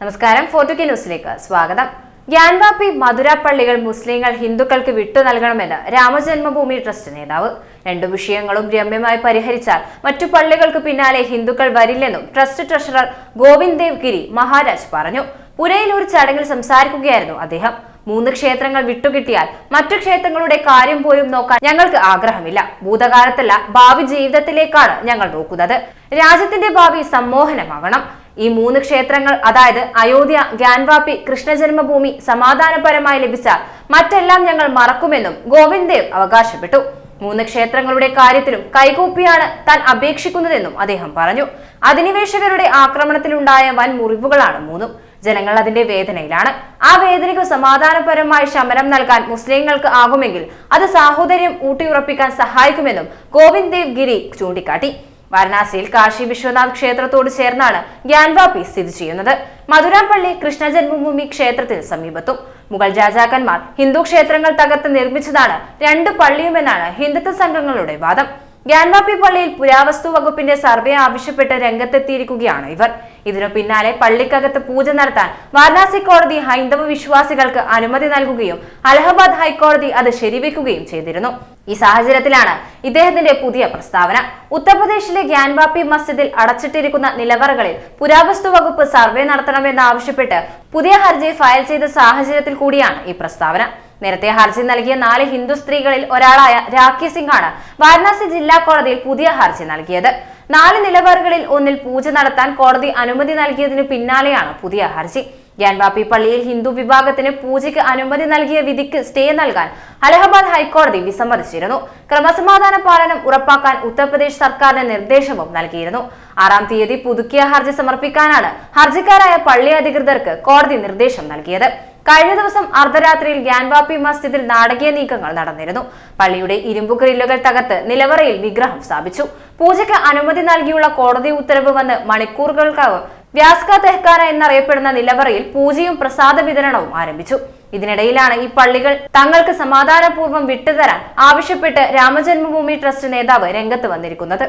നമസ്കാരം ഫോർട്ടുക്കി ന്യൂസിലേക്ക് സ്വാഗതം. ഗ്യാൻവാപ്പി മധുര പള്ളികൾ മുസ്ലിങ്ങൾ ഹിന്ദുക്കൾക്ക് വിട്ടു നൽകണമെന്ന് രാമജന്മഭൂമി ട്രസ്റ്റ് നേതാവ്. രണ്ടു വിഷയങ്ങളും രമ്യമായി പരിഹരിച്ചാൽ മറ്റു പള്ളികൾക്ക് പിന്നാലെ ഹിന്ദുക്കൾ വരില്ലെന്നും ട്രസ്റ്റ് ട്രഷറർ ഗോവിന്ദ് ദേവ് ഗിരി മഹാരാജ് പറഞ്ഞു. പുരയിൽ ഒരു ചടങ്ങിൽ സംസാരിക്കുകയായിരുന്നു അദ്ദേഹം. മൂന്ന് ക്ഷേത്രങ്ങൾ വിട്ടുകിട്ടിയാൽ മറ്റു ക്ഷേത്രങ്ങളുടെ കാര്യം പോലും നോക്കാൻ ഞങ്ങൾക്ക് ആഗ്രഹമില്ല. ഭൂതകാലത്തല്ല ഭാവി ജീവിതത്തിലേക്കാണ് ഞങ്ങൾ നോക്കുന്നത്. രാജ്യത്തിന്റെ ഭാവി സമ്മോഹനമാകണം. ഈ മൂന്ന് ക്ഷേത്രങ്ങൾ അതായത് അയോധ്യ ഗ്യാൻവാപ്പി കൃഷ്ണജന്മഭൂമി സമാധാനപരമായി ലഭിച്ചാൽ മറ്റെല്ലാം ഞങ്ങൾ മറക്കുമെന്നും ഗോവിന്ദ് അവകാശപ്പെട്ടു. മൂന്ന് ക്ഷേത്രങ്ങളുടെ കാര്യത്തിലും കൈകൂപ്പിയാണ് താൻ അപേക്ഷിക്കുന്നതെന്നും അദ്ദേഹം പറഞ്ഞു. അധിനിവേശകരുടെ ആക്രമണത്തിലുണ്ടായ വൻ മുറിവുകളാണ് മൂന്നും. ജനങ്ങൾ അതിന്റെ വേദനയിലാണ്. ആ വേദനയ്ക്ക് സമാധാനപരമായി ശമനം നൽകാൻ മുസ്ലിങ്ങൾക്ക് ആകുമെങ്കിൽ അത് സാഹോദര്യം ഊട്ടിയുറപ്പിക്കാൻ സഹായിക്കുമെന്നും ഗോവിന്ദ് ദേവ് ഗിരി ചൂണ്ടിക്കാട്ടി. വാരണാസിയിൽ കാശി വിശ്വനാഥ് ക്ഷേത്രത്തോട് ചേർന്നാണ് ഗ്യാൻവാപി സ്ഥിതി ചെയ്യുന്നത്. മധുരാപ്പള്ളി കൃഷ്ണ ജന്മഭൂമി ക്ഷേത്രത്തിന് സമീപത്തും. മുഗൾ രാജാക്കന്മാർ ഹിന്ദു ക്ഷേത്രങ്ങൾ തകർത്ത് നിർമ്മിച്ചതാണ് രണ്ട് പള്ളിയുമെന്നാണ് ഹിന്ദുത്വ സംഘങ്ങളുടെ വാദം. ഗ്യാൻവാപ്പി പള്ളിയിൽ പുരാവസ്തു വകുപ്പിന്റെ സർവേ ആവശ്യപ്പെട്ട് രംഗത്തെത്തിയിരിക്കുകയാണ് ഇവർ. ഇതിനു പിന്നാലെ പള്ളിക്കകത്ത് പൂജ നടത്താൻ വാരണാസി കോടതി ഹൈന്ദവ വിശ്വാസികൾക്ക് അനുമതി നൽകുകയും അലഹബാദ് ഹൈക്കോടതി അത് ശരിവെക്കുകയും ചെയ്തിരുന്നു. ഈ സാഹചര്യത്തിലാണ് ഇദ്ദേഹത്തിന്റെ പുതിയ പ്രസ്താവന. ഉത്തർപ്രദേശിലെ ഗ്യാൻവാപ്പി മസ്ജിദിൽ അടച്ചിട്ടിരിക്കുന്ന നിലവറകളിൽ പുരാവസ്തു വകുപ്പ് സർവേ നടത്തണമെന്നാവശ്യപ്പെട്ട് പുതിയ ഹർജി ഫയൽ ചെയ്ത സാഹചര്യത്തിൽ കൂടിയാണ് ഈ പ്രസ്താവന. നേരത്തെ ഹർജി നൽകിയ നാല് ഹിന്ദു സ്ത്രീകളിൽ ഒരാളായ രാഖി ആണ് വാരണാസി ജില്ലാ കോടതിയിൽ പുതിയ ഹർജി നൽകിയത്. നാല് നിലവറകളിൽ ഒന്നിൽ പൂജ നടത്താൻ കോടതി അനുമതി നൽകിയതിനു പിന്നാലെയാണ് പുതിയ ഹർജി. ഗ്യാൻവാപ്പി പള്ളിയിൽ ഹിന്ദു വിഭാഗത്തിന് പൂജയ്ക്ക് അനുമതി നൽകിയ വിധിക്ക് സ്റ്റേ നൽകാൻ അലഹബാദ് ഹൈക്കോടതി വിസമ്മതിച്ചിരുന്നു. ക്രമസമാധാന പാലനം ഉറപ്പാക്കാൻ ഉത്തർപ്രദേശ് സർക്കാരിന് നിർദ്ദേശവും നൽകിയിരുന്നു. ആറാം തീയതി പുതുക്കിയ ഹർജി സമർപ്പിക്കാനാണ് ഹർജിക്കാരായ പള്ളി അധികൃതർക്ക് കോടതി നിർദ്ദേശം നൽകിയത്. കഴിഞ്ഞ ദിവസം അർദ്ധരാത്രിയിൽ ഗ്യാൻവാപ്പി മസ്ജിദിൽ നാടകീയ നീക്കങ്ങൾ നടന്നിരുന്നു. പള്ളിയുടെ ഇരുമ്പു ഗ്രില്ലുകൾ തകർത്ത് നിലവറയിൽ വിഗ്രഹം സ്ഥാപിച്ചു. പൂജയ്ക്ക് അനുമതി നൽകിയുള്ള കോടതി ഉത്തരവ് വന്ന് മണിക്കൂറുകൾക്കകം വ്യാസ്ക തെഹ്കാന എന്നറിയപ്പെടുന്ന നിലവറയിൽ പൂജയും പ്രസാദ വിതരണവും ആരംഭിച്ചു. ഇതിനിടയിലാണ് ഈ പള്ളികൾ തങ്ങൾക്ക് സമാധാനപൂർവം വിട്ടുതരാൻ ആവശ്യപ്പെട്ട് രാമജന്മഭൂമി ട്രസ്റ്റ് നേതാവ് രംഗത്ത് വന്നിരിക്കുന്നത്.